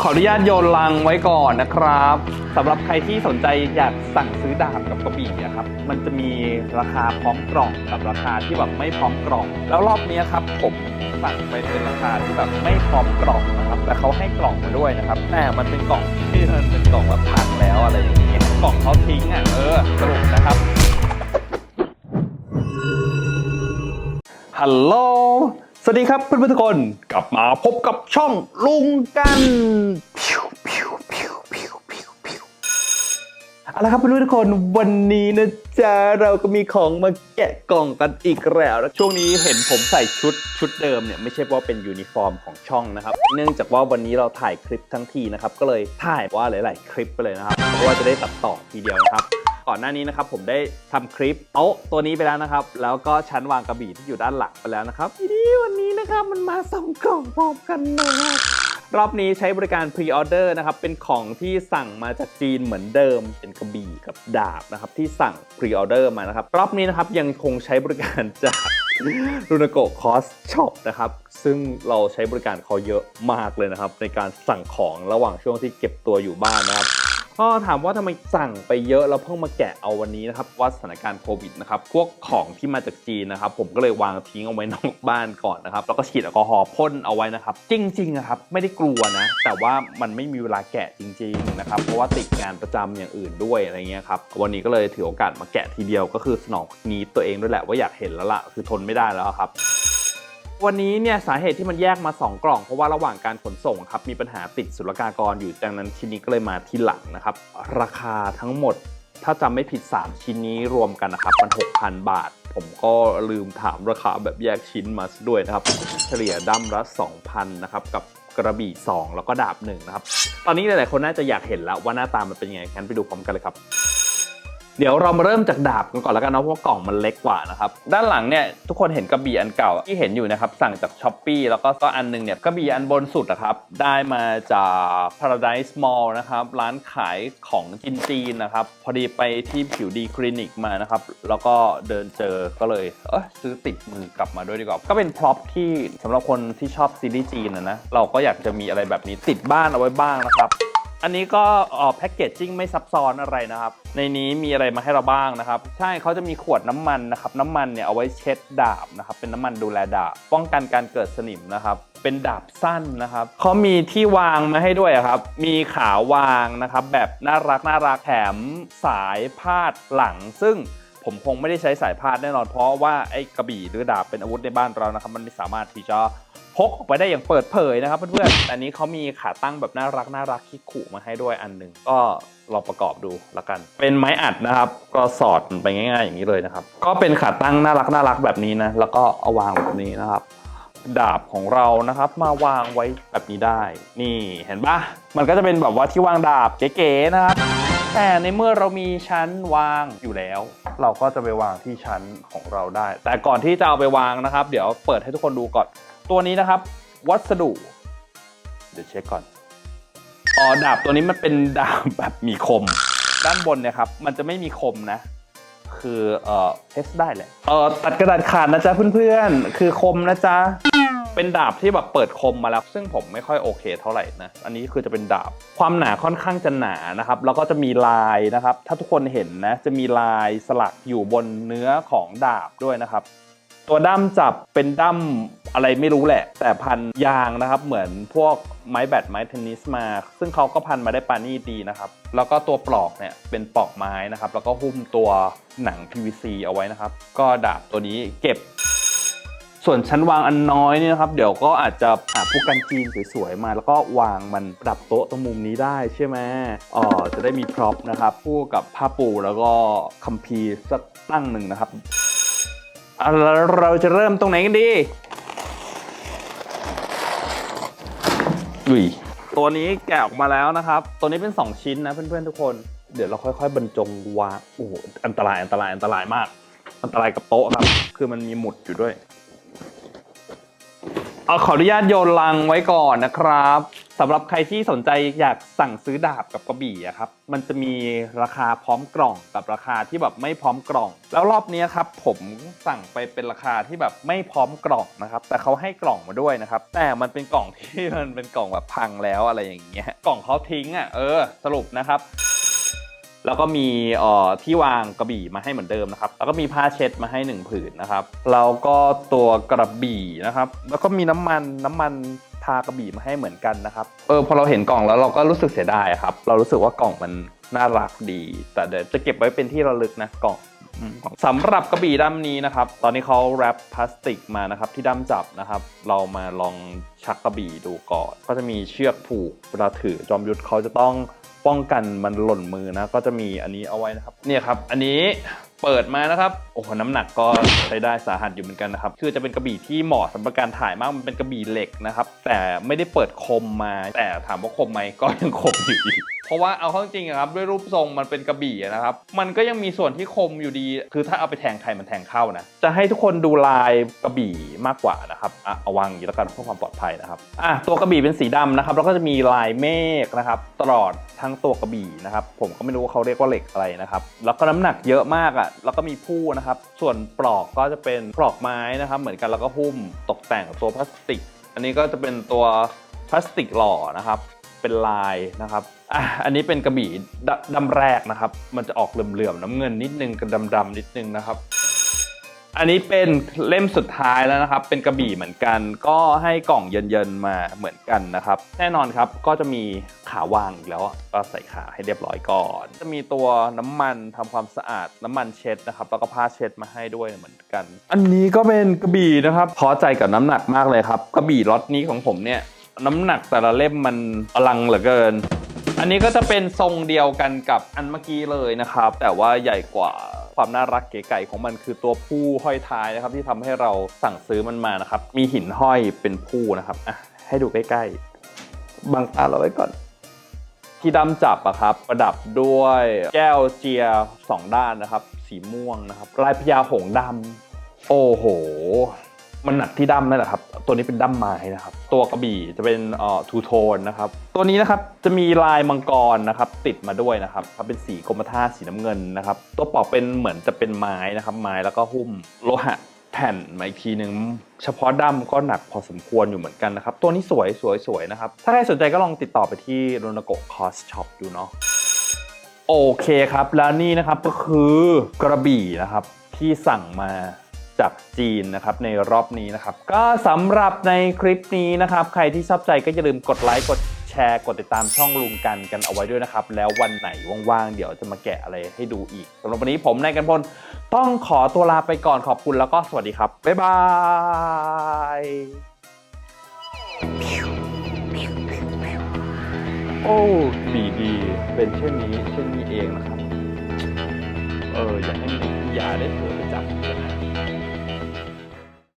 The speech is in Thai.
ขออนุญาตโยนลังไว้ก่อนนะครับสำหรับใครที่สนใจอยากสั่งซื้อดาบกับกระบี่อะครับ มันจะมีราคาพร้อมกล่องกับราคาที่แบบไม่พร้อมกล่อง แล้วรอบนี้ครับผมสั่งไปเป็นราคาที่แบบไม่พร้อมกล่องนะครับ แต่เขาให้กล่องมาด้วยนะครับ แต่มันเป็นกล่องที่มันเป็นกล่องแบบพังแล้วอะไรอย่างเงี้ยกล่องเขาทิ้งอะเออสรุปนะครับฮัลโหล สวัสดีครับเพื่อนๆทุกคนกลับมาพบกับช่องลุงกันพิวพิวพิวพิวพิวพิวเอาละครับเพื่อนๆทุกคนวันนี้นะจ๊ะเราก็มีของมาแกะกล่องกันอีกแล้วนะช่วงนี้เห็นผมใส่ชุดชุดเดิมเนี่ยไม่ใช่ว่าเป็นยูนิฟอร์มของช่องนะครับ เนื่องจากว่าวันนี้เราถ่ายคลิปทั้งทีนะครับก็เลยถ่ายว่าหลาย ๆ คลิปไปเลยนะครับเพราะว่าจะได้ตัดต่อทีเดียวนะครับ ก่อนหน้านี้นะครับผมได้ทำคลิปโต๊ะตัวนี้ไปแล้วนะครับ แล้วก็ชั้นวางกระบี่ที่อยู่ด้านหลังไปแล้วนะครับทีนี้วันนี้นะครับมันมาสองกล่องพร้อมกันนะครับรอบนี้ใช้บริการพรีออเดอร์นะครับ เป็นของที่สั่งมาจากจีนเหมือนเดิม เป็นกระบี่กับดาบนะครับ ที่สั่งพรีออเดอร์มานะครับ รอบนี้นะครับยังคงใช้บริการจากรุนโกคอสช็อปนะครับ ซึ่งเราใช้บริการเขาเยอะมากเลยนะครับ ในการสั่งของระหว่างช่วงที่เก็บตัวอยู่บ้านนะครับ ก็ถามว่าทำไมสั่งไปเยอะแล้วเพิ่งมาแกะเอาวันนี้นะครับว่าสถานการณ์โควิดนะครับพวกของที่มาจากจีนนะครับผมก็เลยวางทิ้งเอาไว้นอกบ้านก่อนนะครับแล้วก็ฉีดแอลกอฮอล์พ่นเอาไว้นะครับจริงๆนะครับไม่ได้กลัวนะ แต่ว่ามันไม่มีเวลาแกะจริงๆนะครับเพราะว่าติดงานประจำอย่างอื่นด้วยอะไรเงี้ยครับวันนี้ก็เลยถือโอกาสมาแกะทีเดียวก็คือสนองนี้ตัวเองด้วยแหละว่าอยากเห็นแล้วล่ะคือทนไม่ได้แล้วครับ วันนี้เนี่ยสาเหตุที่มันแยกมา 2 กล่องเพราะว่าระหว่างการขนส่งครับมีปัญหาติดศุลกากรอยู่ดังนั้นชิ้นนี้ก็เลยมาที่หลังนะครับ ราคาทั้งหมดถ้าจำไม่ผิด 3 ชิ้นนี้รวมกันนะครับมัน6,000 บาท ผมก็ลืมถามราคาแบบแยกชิ้นมาด้วยนะครับ เฉลี่ยดั้มละ2,000นะครับกับกระบี่ 2 แล้วก็ดาบ1นะครับ ตอนนี้หลายๆคนน่าจะอยากเห็นแล้วว่าหน้าตามันเป็นยังไงงั้นไปดูพร้อมกันเลยครับ เดี๋ยวเรามาเริ่มจากดาบกันก่อนแล้วกันเนาะเพราะกล่องมันเล็กกว่านะครับด้านหลังเนี่ยทุกคนเห็นกระบี่อันเก่าที่เห็นอยู่นะครับสั่งจากช้อปปีแล้วก็ก็อันหนึงเนี่ยกระบี่อันบนสุดนะครับได้มาจาก Paradise Mall นะครับร้านขายของจีนจีนนะครับพอดีไปที่ผิวดีคลินิกมานะครับแล้วก็เดินเจอก็เลยเออซื้อติดมือกลับมาด้วยดีกว่าก็เป็นพร็อพที่สำหรับคนที่ชอบซีรีส์จีนนะนะเราก็อยากจะมีอะไรแบบนี้ติดบ้านเอาไว้บ้างนะครับ อันนี้ก็แพ็กเกจจิ้งไม่ซับซ้อนอะไรนะครับ ในนี้มีอะไรมาให้เราบ้างนะครับ ใช่เขาจะมีขวดน้ำมันนะครับ น้ำมันเนี่ยเอาไว้เช็ดดาบนะครับ เป็นน้ำมันดูแลดาบ ป้องกันการเกิดสนิมนะครับ เป็นดาบสั้นนะครับเขามีที่วางมาให้ด้วยครับ มีขาวางนะครับ แบบน่ารักน่ารักแถมสายพาดหลัง ซึ่งผมคงไม่ได้ใช้สายพาดแน่นอนเพราะว่าไอ้กระบี่หรือดาบเป็นอาวุธในบ้านเรานะครับ มันไม่สามารถที่จะ พกออกไปได้อย่างเปิดเผยนะครับเพื่อนๆแต่อันนี้เขามีขาตั้งแบบน่ารักน่ารักคิกขู่มาให้ด้วยอันหนึ่งก็ลองประกอบดูละกัน เป็นไม้อัดนะครับ ก็สอดมันไปง่ายๆอย่างนี้เลยนะครับ ก็เป็นขาตั้งน่ารักน่ารักแบบนี้นะ แล้วก็เอาวางแบบนี้นะครับ ดาบของเรานะครับ มาวางไว้แบบนี้ได้ นี่เห็นปะมันก็จะเป็นแบบว่าที่วางดาบเก๋ๆนะครับ แต่ในเมื่อเรามีชั้นวางอยู่แล้ว เราก็จะไปวางที่ชั้นของเราได้ แต่ก่อนที่จะเอาไปวางนะครับ เดี๋ยวเปิดให้ทุกคนดูก่อน ตัวนี้นะครับ วัสดุ เดี๋ยวเช็คก่อนอ๋อดาบตัวนี้มันเป็นดาบแบบมีคม ด้านบนเนี่ยครับ มันจะไม่มีคมนะ คือเอ่อเทสได้แหละเอ่อตัดกระดาษขาดนะจ๊ะเพื่อนๆ คือคมนะจ๊ะเป็นดาบที่แบบเปิดคมมาแล้ว ซึ่งผมไม่ค่อยโอเคเท่าไหร่นะ อันนี้คือจะเป็นดาบ ความหนาค่อนข้างจะหนานะครับ แล้วก็จะมีลายนะครับ ถ้าทุกคนเห็นนะ จะมีลายสลักอยู่บนเนื้อของดาบด้วยนะครับ ตัวด้ามจับเป็นด้ามอะไรไม่รู้แหละ แต่พันยางนะครับ เหมือนพวกไม้แบดไม้เทนนิสมา ซึ่งเขาก็พันมาได้ปานี่ดีนะครับ แล้วก็ตัวปลอกเนี่ยเป็นปลอกไม้นะครับ แล้วก็หุ้มตัวหนัง PVC เอาไว้นะครับ ก็ดาบตัวนี้เก็บ ส่วนชั้นวางอันน้อยเนี่ยนะครับ เดี๋ยวก็อาจจะหาผู้กันจีนสวยๆมา แล้วก็วางมันปรับโต๊ะตรงมุมนี้ได้ใช่ไหมอ๋อจะได้มีพร็อพนะครับคู่กับผ้าปูแล้วก็คัมภีร์สักตั้งหนึ่งนะครับ เอาละเราจะเริ่มตรงไหนกันดี อุ้ย ตัวนี้แกะออกมาแล้วนะครับ ตัวนี้เป็น 2 ชิ้นนะเพื่อนๆทุกคน เดี๋ยวเราค่อยๆ บรรจงวางโอ้โหอันตรายอันตรายอันตรายมาก อันตรายกับโต๊ะครับ คือมันมีหมุดอยู่ด้วย เอาขออนุญาตโยนลังไว้ก่อนนะครับ สำหรับใครที่สนใจอยากสั่งซื้อดาบกับกระบี่อะครับ มันจะมีราคาพร้อมกล่องกับราคาที่แบบไม่พร้อมกล่อง แล้วรอบนี้ครับผมสั่งไปเป็นราคาที่แบบไม่พร้อมกล่องนะครับ แต่เขาให้กล่องมาด้วยนะครับ แต่มันเป็นกล่องที่มันเป็นกล่องแบบพังแล้วอะไรอย่างเงี้ย กล่องเขาทิ้งอะเออ สรุปนะครับแล้วก็มีอ่อที่วางกระบี่มาให้เหมือนเดิมนะครับ แล้วก็มีผ้าเช็ดมาให้หนึ่งผืนนะครับ แล้วก็ตัวกระบี่นะครับ แล้วก็มีน้ำมันน้ำมัน พากระบี่มาให้เหมือนกันนะครับ เออพอเราเห็นกล่องแล้วเราก็รู้สึกเสียดายครับ เรารู้สึกว่ากล่องมันน่ารักดี แต่เดี๋ยวจะเก็บไว้เป็นที่ระลึกนะกล่องสำหรับกระบี่ด้ามนี้นะครับ ตอนนี้เขาแรปพลาสติกมานะครับที่ด้ามจับนะครับ เรามาลองชักกระบี่ดูก่อน ก็จะมีเชือกผูกเวลาถือจอมยุทธเขาจะต้อง ป้องกันมันหล่นมือนะ ก็จะมีอันนี้เอาไว้นะครับ เนี่ยครับ อันนี้เปิดมานะครับ โอ้โห น้ำหนักก็ใช้ได้สาหัสอยู่เหมือนกันนะครับ คือจะเป็นกระบี่ที่เหมาะสำหรับการถ่ายมาก มันเป็นกระบี่เหล็กนะครับ แต่ไม่ได้เปิดคมมา แต่ถามว่าคมไหมก็ยังคมอยู่ดี เพราะว่าเอาเข้าจริงครับด้วยรูปทรงมันเป็นกระบี่นะครับ มันก็ยังมีส่วนที่คมอยู่ดี คือถ้าเอาไปแทงใครมันแทงเข้านะ จะให้ทุกคนดูลายกระบี่มากกว่านะครับอะเอาวางอยู่แล้วกันเพื่อความปลอดภัยนะครับอะตัวกระบี่เป็นสีดำนะครับแล้วก็จะมีลายเมฆนะครับ ตลอดทั้งตัวกระบี่นะครับ ผมก็ไม่รู้ว่าเขาเรียกว่าเหล็กอะไรนะครับ แล้วก็น้ำหนักเยอะมากอะแล้วก็มีผู้นะครับ ส่วนปลอกก็จะเป็นปลอกไม้นะครับ เหมือนกันแล้วก็หุ้มตกแต่งตัวพลาสติก อันนี้ก็จะเป็นตัวพลาสติกหล่อนะครับ เป็นลายนะครับอะอันนี้เป็นกระบี่ดดำแรกนะครับ มันจะออกเหลื่อมๆน้ำเงินนิดนึงกับดำๆนิดนึงนะครับ อันนี้เป็นเล่มสุดท้ายแล้วนะครับ เป็นกระบี่เหมือนกัน ก็ให้กล่องเยินๆมาเหมือนกันนะครับ แน่นอนครับก็จะมีขาวางอีกแล้วก็ใส่ขาให้เรียบร้อยก่อน จะมีตัวน้ำมันทำความสะอาดน้ำมันเช็ดนะครับ แล้วก็ผ้าเช็ดมาให้ด้วยเหมือนกัน อันนี้ก็เป็นกระบี่นะครับพอใจกับน้ำหนักมากเลยครับ กระบี่ล็อตนี้ของผมเนี่ย น้ำหนักแต่ละเล่มมันอลังเหลือเกิน อันนี้ก็จะเป็นทรงเดียวกันกับอันเมื่อกี้เลยนะครับ แต่ว่าใหญ่กว่าความน่ารักเก๋ไก่ของมันคือตัวผู้ห้อยท้ายนะครับ ที่ทำให้เราสั่งซื้อมันมานะครับ มีหินห้อยเป็นผู้นะครับอะให้ดูใกล้ๆบังตาเราไว้ก่อนที่ดำจับอะครับ ประดับด้วยแก้วเจียสองด้านนะครับ สีม่วงนะครับลายพญาหงส์ดำโอ้โห มันหนักที่ดั้มนั่นแหละครับ ตัวนี้เป็นดั้มไม้นะครับ ตัวกระบี่จะเป็นเอ่อทูโทนนะครับ ตัวนี้นะครับจะมีลายมังกรนะครับติดมาด้วยนะครับเป็นสีกรมท่าสีน้ำเงินนะครับ ตัวปอกเป็นเหมือนจะเป็นไม้นะครับ ไม้แล้วก็หุ้มโลหะแผ่นมาอีกทีหนึ่งเฉพาะดั้มก็หนักพอสมควรอยู่เหมือนกันนะครับ ตัวนี้สวยสวยสวยนะครับ ถ้าใครสนใจก็ลองติดต่อไปที่โรนโกคอสช็อปดูเนาะโอเคครับ แล้วนี่นะครับก็คือกระบี่นะครับที่สั่งมา จากจีนนะครับในรอบนี้นะครับ ก็สำหรับในคลิปนี้นะครับ ใครที่ชอบใจก็อย่าลืมกดไลค์กดแชร์กดติดตามช่องลุงกันกันเอาไว้ด้วยนะครับ แล้ววันไหนว่างๆ เดี๋ยวจะมาแกะอะไรให้ดูอีกสำหรับวันนี้ผมนายกันพลต้องขอตัวลาไปก่อนขอบคุณแล้วก็สวัสดีครับ บ๊ายบายโอ้ดีดีเป็นเช่นนี้เช่นนี้เองนะครับ เอออย่าให้มันอย่าได้เผลอไปจับกันนะ